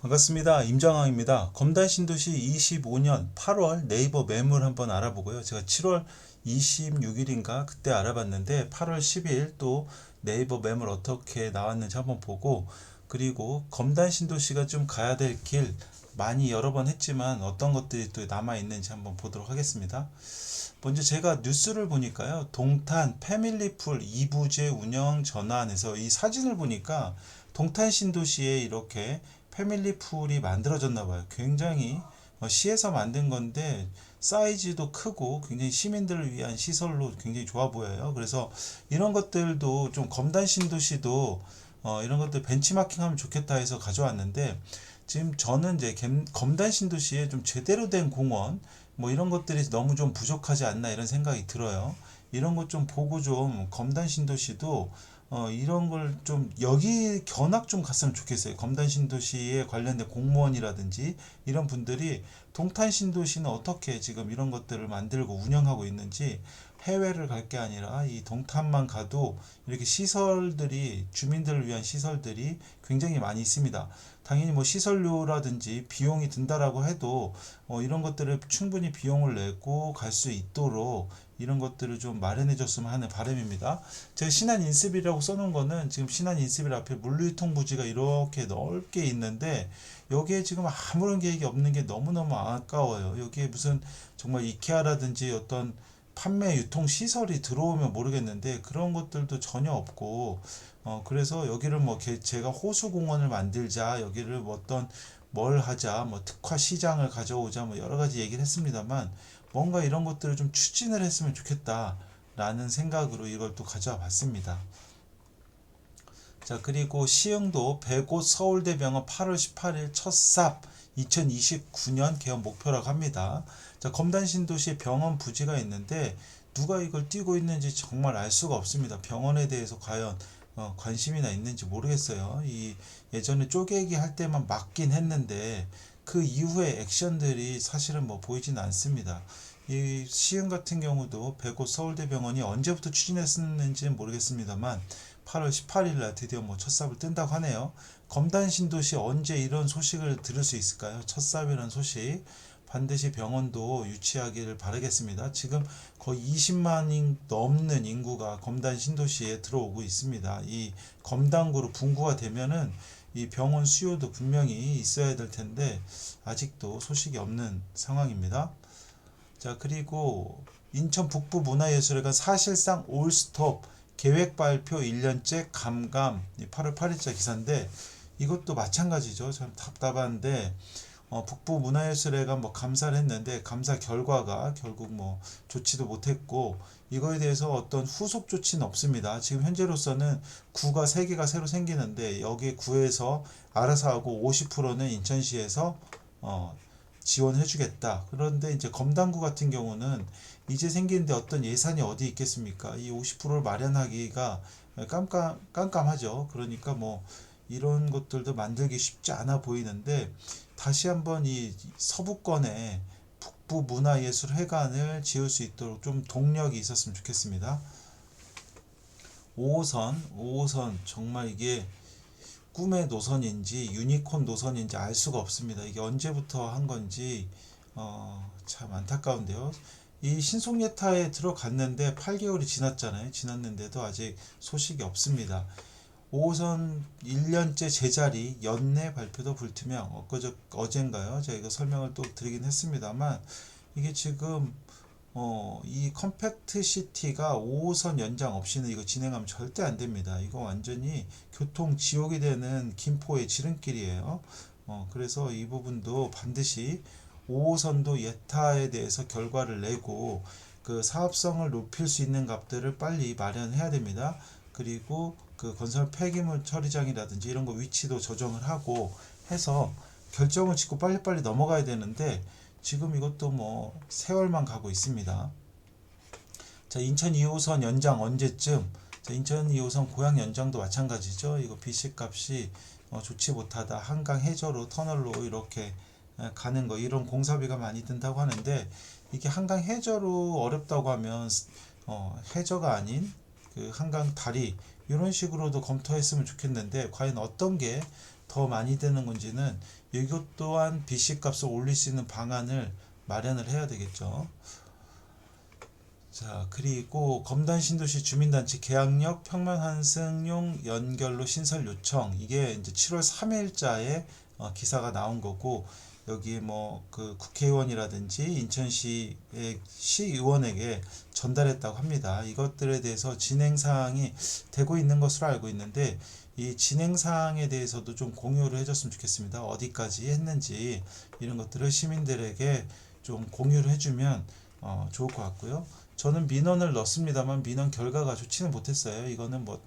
반갑습니다. 임정황입니다. 검단 신도시 25년 8월 네이버 매물 한번 알아보고요. 제가 7월 26일인가 그때 알아봤는데 8월 10일 또 네이버 매물 어떻게 나왔는지 한번 보고 그리고 검단 신도시가 좀 가야 될 길 많이 여러 번 했지만 어떤 것들이 또 남아 있는지 한번 보도록 하겠습니다. 먼저 제가 뉴스를 보니까요. 동탄 패밀리풀 2부제 운영 전환에서 이 사진을 보니까 동탄 신도시에 이렇게 패밀리 풀이 만들어졌나 봐요. 굉장히 어, 시에서 만든 건데 사이즈도 크고 굉장히 시민들을 위한 시설로 굉장히 좋아 보여요. 그래서 이런 것들도 좀 검단 신도시도 어, 이런 것들 벤치마킹하면 좋겠다 해서 가져왔는데 지금 저는 이제 겜- 검단 신도시에 좀 제대로 된 공원 뭐 이런 것들이 너무 좀 부족하지 않나 이런 생각이 들어요. 이런 것 좀 보고 좀 검단 신도시도 어 이런 걸 좀 여기 견학 좀 갔으면 좋겠어요. 검단 신도시에 관련된 공무원이라든지 이런 분들이 동탄 신도시는 어떻게 지금 이런 것들을 만들고 운영하고 있는지 해외를 갈 게 아니라 이 동탄만 가도 이렇게 시설들이 주민들을 위한 시설들이 굉장히 많이 있습니다. 당연히 뭐 시설료라든지 비용이 든다라고 해도 어, 이런 것들을 충분히 비용을 내고 갈 수 있도록 이런 것들을 좀 마련해 줬으면 하는 바람입니다. 제가 신안 인습이라고 써놓은 거는 지금 신안 인습일 앞에 물류통 부지가 이렇게 넓게 있는데 여기에 지금 아무런 계획이 없는 게 너무너무 아까워요. 여기에 무슨 정말 이케아라든지 어떤 판매 유통 시설이 들어오면 모르겠는데 그런 것들도 전혀 없고 어 그래서 여기를 뭐 개- 제가 호수 공원을 만들자 여기를 뭐 어떤 뭘 하자 뭐 특화 시장을 가져오자 뭐 여러 가지 얘기를 했습니다만 뭔가 이런 것들을 좀 추진을 했으면 좋겠다라는 생각으로 이걸 또 가져와 봤습니다. 자, 그리고 시흥도 백옷 서울대병원 8월 18일 첫삽 2029년 개원 목표라고 합니다. 자, 검단 신도시에 병원 부지가 있는데 누가 이걸 띄고 있는지 정말 알 수가 없습니다. 병원에 대해서 과연 어, 관심이나 있는지 모르겠어요. 이 예전에 쪼개기 할 때만 맞긴 했는데 그 이후에 액션들이 사실은 뭐 보이지는 않습니다. 이 시흥 같은 경우도 백옷 서울대병원이 언제부터 추진했었는지는 모르겠습니다만 8월 18일 날 드디어 뭐 첫 삽을 뜬다고 하네요. 검단 신도시 언제 이런 소식을 들을 수 있을까요? 첫 삽이라는 소식. 반드시 병원도 유치하기를 바라겠습니다. 지금 거의 20만인 넘는 인구가 검단 신도시에 들어오고 있습니다. 이 검단구로 분구가 되면은 이 병원 수요도 분명히 있어야 될 텐데 아직도 소식이 없는 상황입니다. 자, 그리고 인천 북부 문화예술회관 사실상 올스톱 계획 발표 1년째 감감 8월 8일자 기사인데 이것도 마찬가지죠. 참 답답한데 어, 북부 문화예술회관 뭐 감사를 했는데 감사 결과가 결국 뭐 좋지도 못했고 이거에 대해서 어떤 후속 조치는 없습니다. 지금 현재로서는 구가 세 개가 새로 생기는데 여기 구에서 알아서 하고 50%는 인천시에서 어, 지원해 주겠다. 그런데 이제 검단구 같은 경우는 이제 생기는데 어떤 예산이 어디 있겠습니까? 이 50%를 마련하기가 깜깜 깜깜하죠. 그러니까 뭐 이런 것들도 만들기 쉽지 않아 보이는데 다시 한번 이 서부권에 북부 문화예술회관을 지을 수 있도록 좀 동력이 있었으면 좋겠습니다. 5호선, 5호선 정말 이게 꿈의 노선인지 유니콘 노선인지 알 수가 없습니다. 이게 언제부터 한 건지 어, 참 안타까운데요. 이 신속예타에 들어갔는데 8개월이 지났잖아요. 지났는데도 아직 소식이 없습니다. 5호선 1년째 제자리 연내 발표도 불투명 엊그저 어젠가요? 이거 설명을 또 드리긴 했습니다만 이게 지금 어, 이 컴팩트 시티가 5호선 연장 없이는 이거 진행하면 절대 안 됩니다. 이거 완전히 교통 지옥이 되는 김포의 지름길이에요. 어, 그래서 이 부분도 반드시 5호선도 예타에 대해서 결과를 내고 그 사업성을 높일 수 있는 값들을 빨리 마련해야 됩니다. 그리고 그 건설 폐기물 처리장이라든지 이런 거 위치도 조정을 하고 해서 결정을 짓고 빨리빨리 넘어가야 되는데 지금 이것도 뭐 세월만 가고 있습니다. 자, 인천 2호선 연장 언제쯤? 자, 인천 2호선 고양 연장도 마찬가지죠. 이거 BC 값이 어, 좋지 못하다. 한강 해저로 터널로 이렇게 에, 가는 거 이런 공사비가 많이 든다고 하는데 이게 한강 해저로 어렵다고 하면 어, 해저가 아닌 그 한강 다리 이런 식으로도 검토했으면 좋겠는데 과연 어떤 게 더 많이 되는 건지는 이것 또한 BC 값을 올릴 수 있는 방안을 마련을 해야 되겠죠. 자, 그리고 검단 신도시 주민단체 계약력 평면 환승용 연결로 신설 요청 이게 이제 7월 3일자에 어, 기사가 나온 거고 여기 뭐 그 국회의원이라든지 인천시의 시의원에게 전달했다고 합니다. 이것들에 대해서 진행 사항이 되고 있는 것으로 알고 있는데 이 진행 사항에 대해서도 좀 공유를 해줬으면 좋겠습니다. 어디까지 했는지 이런 것들을 시민들에게 좀 공유를 해주면 어, 좋을 것 같고요. 저는 민원을 넣습니다만 민원 결과가 좋지는 못했어요. 이거는 뭐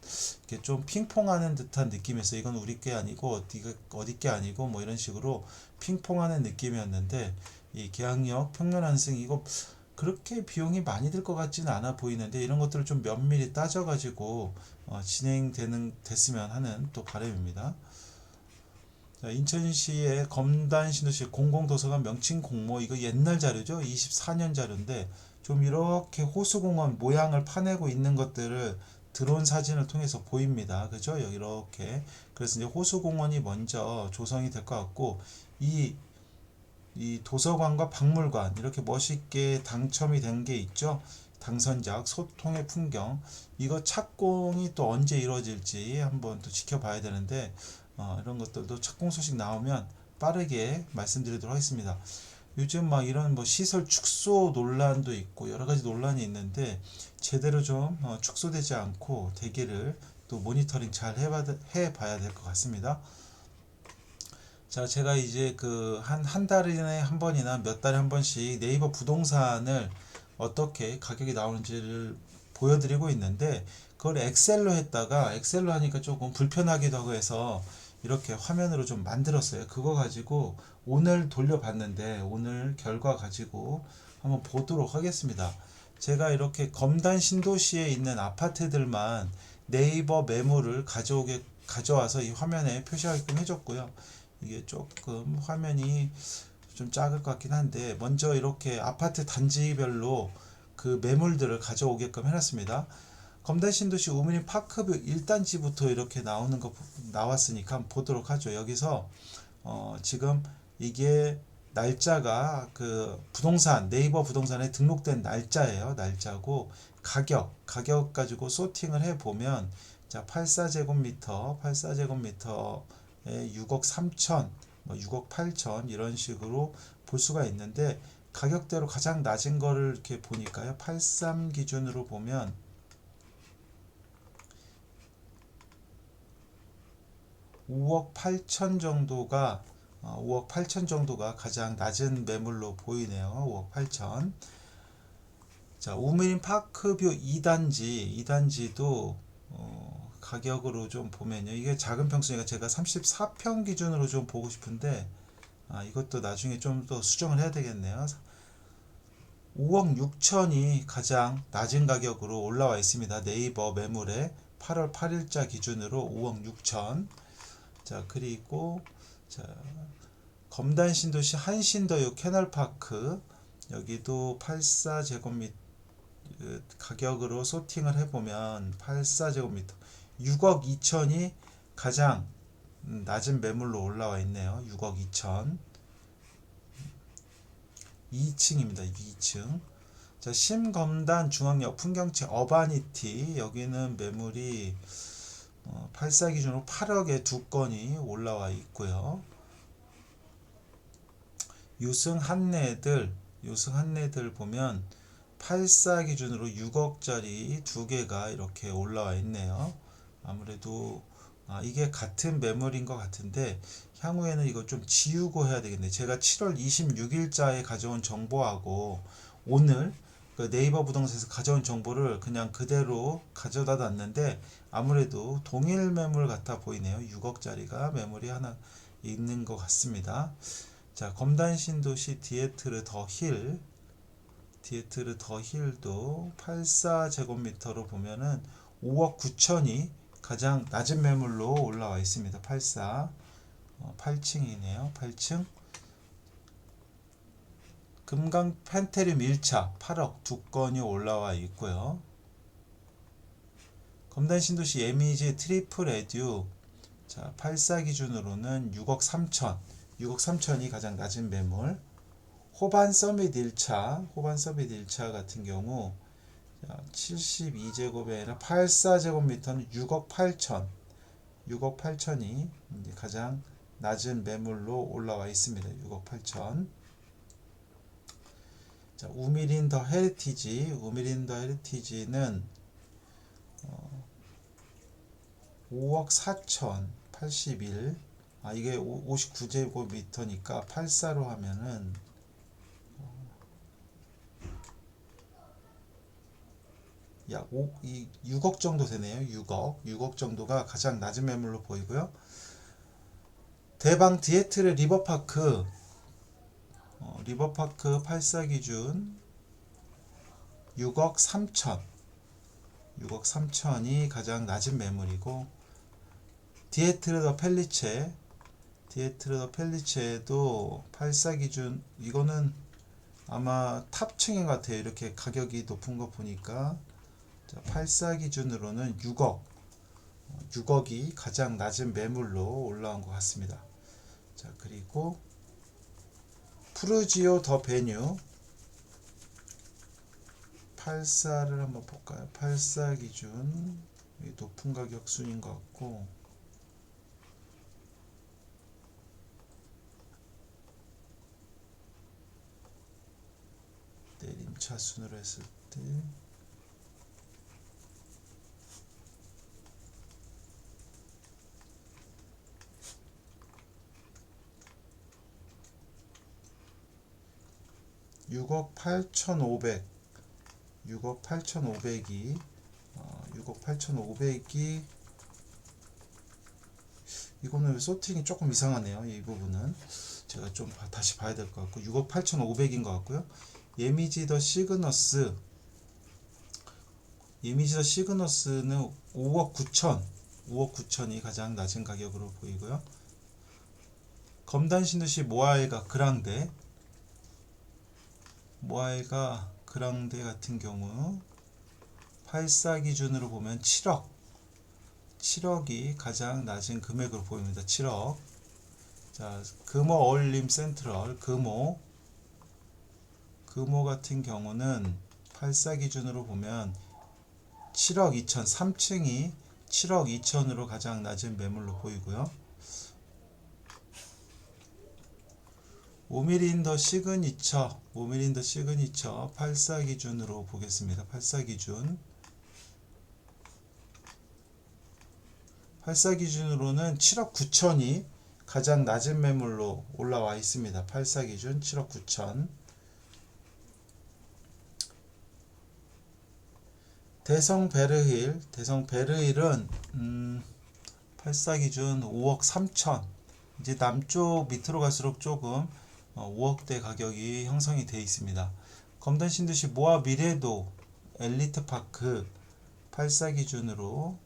이렇게 좀 핑퐁하는 듯한 느낌에서 이건 우리 게 아니고 어디 어디 게 아니고 뭐 이런 식으로 핑퐁하는 느낌이었는데 이 계약력 평면 환승 이거 그렇게 비용이 많이 들 것 같지는 않아 보이는데 이런 것들을 좀 면밀히 따져가지고 어, 진행되는 됐으면 하는 또 바람입니다. 자, 인천시의 검단 신도시 공공도서관 명칭 공모 이거 옛날 자료죠. 24년 자료인데 좀 이렇게 호수공원 모양을 파내고 있는 것들을 드론 사진을 통해서 보입니다. 그죠? 이렇게. 그래서 이제 호수공원이 먼저 조성이 될 것 같고, 이, 이 도서관과 박물관, 이렇게 멋있게 당첨이 된 게 있죠? 당선작, 소통의 풍경. 이거 착공이 또 언제 이루어질지 한번 또 지켜봐야 되는데, 어, 이런 것들도 착공 소식 나오면 빠르게 말씀드리도록 하겠습니다. 요즘 막 이런 뭐 시설 축소 논란도 있고 여러 가지 논란이 있는데 제대로 좀 어, 축소되지 않고 대기를 또 모니터링 잘 해봐, 해봐야 될 것 같습니다. 자, 제가 이제 그 한 한 달에 한 번이나 몇 달에 한 번씩 네이버 부동산을 어떻게 가격이 나오는지를 보여드리고 있는데 그걸 엑셀로 했다가 엑셀로 하니까 조금 불편하기도 하고 해서 이렇게 화면으로 좀 만들었어요. 그거 가지고 오늘 돌려봤는데 오늘 결과 가지고 한번 보도록 하겠습니다. 제가 이렇게 검단 신도시에 있는 아파트들만 네이버 매물을 가져오게 가져와서 이 화면에 표시하게끔 해줬고요. 이게 조금 화면이 좀 작을 것 같긴 한데 먼저 이렇게 아파트 단지별로 그 매물들을 가져오게끔 해놨습니다. 검단 신도시 우문인 파크뷰 1단지부터 이렇게 나오는 거 나왔으니까 보도록 하죠. 여기서 어 지금 이게 날짜가 그 부동산 네이버 부동산에 등록된 날짜예요. 날짜고 가격 가격 가지고 소팅을 해 보면 자 84제곱미터 84제곱미터에 6억 3천 뭐 6억 8천 이런 식으로 볼 수가 있는데 가격대로 가장 낮은 거를 이렇게 보니까요. 83 기준으로 보면 5억 8천 정도가 어, 5억 8천 정도가 가장 낮은 매물로 보이네요. 5억 8천. 자, 우미린 파크뷰 2단지, 2단지도 어, 가격으로 좀 보면요. 이게 작은 평수니까 제가 34평 기준으로 좀 보고 싶은데 아, 이것도 나중에 좀 더 수정을 해야 되겠네요. 5억 6천이 가장 낮은 가격으로 올라와 있습니다. 네이버 매물에 8월 8일자 기준으로 5억 6천. 자, 그리고 자, 검단 신도시 한신더유 캐널파크. 여기도 84제곱미터 그 가격으로 소팅을 해보면 84제곱미터. 6억 2천이 가장 낮은 매물로 올라와 있네요. 6억 2천. 2층입니다. 2층. 자 심검단 중앙역 풍경채 어바니티. 여기는 매물이 어, 84 기준으로 8억에 두 건이 올라와 있고요. 유승 한내들 유승 한내들 보면 84 기준으로 6억짜리 두 개가 이렇게 올라와 있네요. 아무래도 아, 이게 같은 매물인 것 같은데 향후에는 이거 좀 지우고 해야 되겠네. 제가 7월 26일자에 가져온 정보하고 오늘 그 네이버 부동산에서 가져온 정보를 그냥 그대로 가져다 놨는데 아무래도 동일 매물 같아 보이네요. 6억짜리가 매물이 하나 있는 것 같습니다. 자, 검단 신도시 디에트르 더 힐, 디에트르 더 힐도 84제곱미터로 보면은 5억 9천이 가장 낮은 매물로 올라와 있습니다. 84, 어, 8층이네요. 8층. 금강 펜테리 밀착 8억 두 건이 올라와 있고요. 검단 신도시 에미지 트리플 에듀 자, 84 기준으로는 6억 3천, 6억 3천이 가장 낮은 매물. 호반 서밋 1차, 호반 서밋 1차 같은 경우 72제곱이 아니라 84제곱미터는 6억 8천, 6억 8천이 가장 낮은 매물로 올라와 있습니다. 6억 8천. 자, 우미린 더 헤리티지, 우미린 더 헤리티지는 어, 5억 4천 81. 아 이게 59제곱미터니까 84로 하면은 약 5, 이 6억 정도 되네요. 6억. 6억 정도가 가장 낮은 매물로 보이고요. 대방 디에트르 리버파크 어, 리버파크 84 기준 6억 3천. 6억 3천이 가장 낮은 매물이고 디에트르 더 펠리체 디에트르 더 펠리체도 84 기준 이거는 아마 탑층인 것 같아요. 이렇게 가격이 높은 거 보니까. 자, 84 기준으로는 6억 6억이 가장 낮은 매물로 올라온 것 같습니다. 자 그리고 푸르지오 더 베뉴. 84를 한번 볼까요? 84 기준. 이 높은 가격 순인 것 같고. 내림차순으로 했을 때 육억 8,500 6억 8,500이 어, 6억 8,500이 이거는 소팅이 조금 이상하네요. 이 부분은 제가 좀 봐- 다시 봐야 될 것 같고 6억 8,500인 것 같고요. 예미지 더 시그너스 예미지 더 시그너스는 5억 9천 5억 9천이 가장 낮은 가격으로 보이고요. 검단 신도시 모아일가 그랑데 모아일가 그랑데 같은 경우 84 기준으로 보면 7억 7억이 가장 낮은 금액으로 보입니다. 7억 자 금호 어울림 센트럴 금호 금호 같은 경우는 84 기준으로 보면 7억 2천 3층이 7억 2천으로 가장 낮은 매물로 보이고요. 5mm 더 시그니처 5mm 더 시그니처 84 기준으로 보겠습니다. 84 기준 84 기준으로는 7억 9천이 가장 낮은 매물로 올라와 있습니다. 84 기준 7억 9천 대성 베르힐 대성 베르힐은 음, 84 기준 5억 3천 이제 남쪽 밑으로 갈수록 조금 어, 5억대 가격이 형성이 되어 있습니다. 검단 신도시 모아 미래도 엘리트 파크 84 기준으로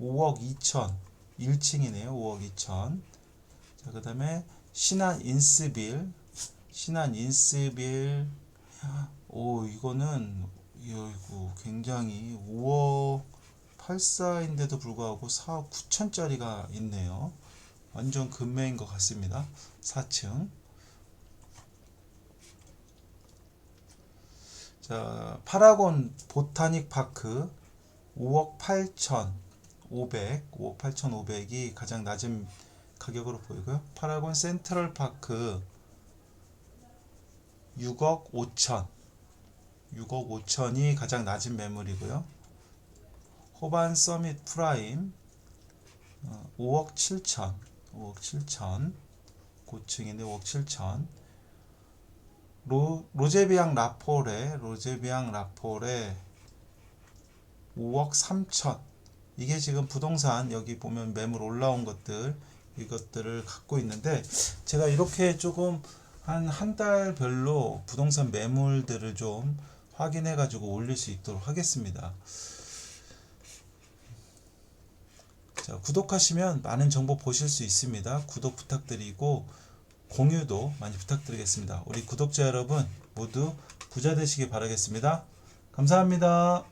5억 2천 1층이네요. 5억 2천 자, 그 다음에 신안 인스빌 신안 인스빌 오 이거는 이거 굉장히 5억 84인데도 불구하고 4억 9천짜리가 있네요. 완전 금매인 것 같습니다. 4층. 자, 파라곤 보타닉 파크 5억 8천 500, 5억 8천 5백이 가장 낮은 가격으로 보이고요. 파라곤 센트럴 파크 6억 5천 6억 5천이 가장 낮은 매물이고요. 호반 서밋 프라임 어, 5억 7천 5억 7천 고층인데 5억 7천 로, 로제비앙 라포레 로제비앙 라포레 5억 3천 이게 지금 부동산 여기 보면 매물 올라온 것들 이것들을 갖고 있는데 제가 이렇게 조금 한 한 달별로 부동산 매물들을 좀 확인해 가지고 올릴 수 있도록 하겠습니다. 자, 구독하시면 많은 정보 보실 수 있습니다. 구독 부탁드리고 공유도 많이 부탁드리겠습니다. 우리 구독자 여러분 모두 부자 되시길 바라겠습니다. 감사합니다.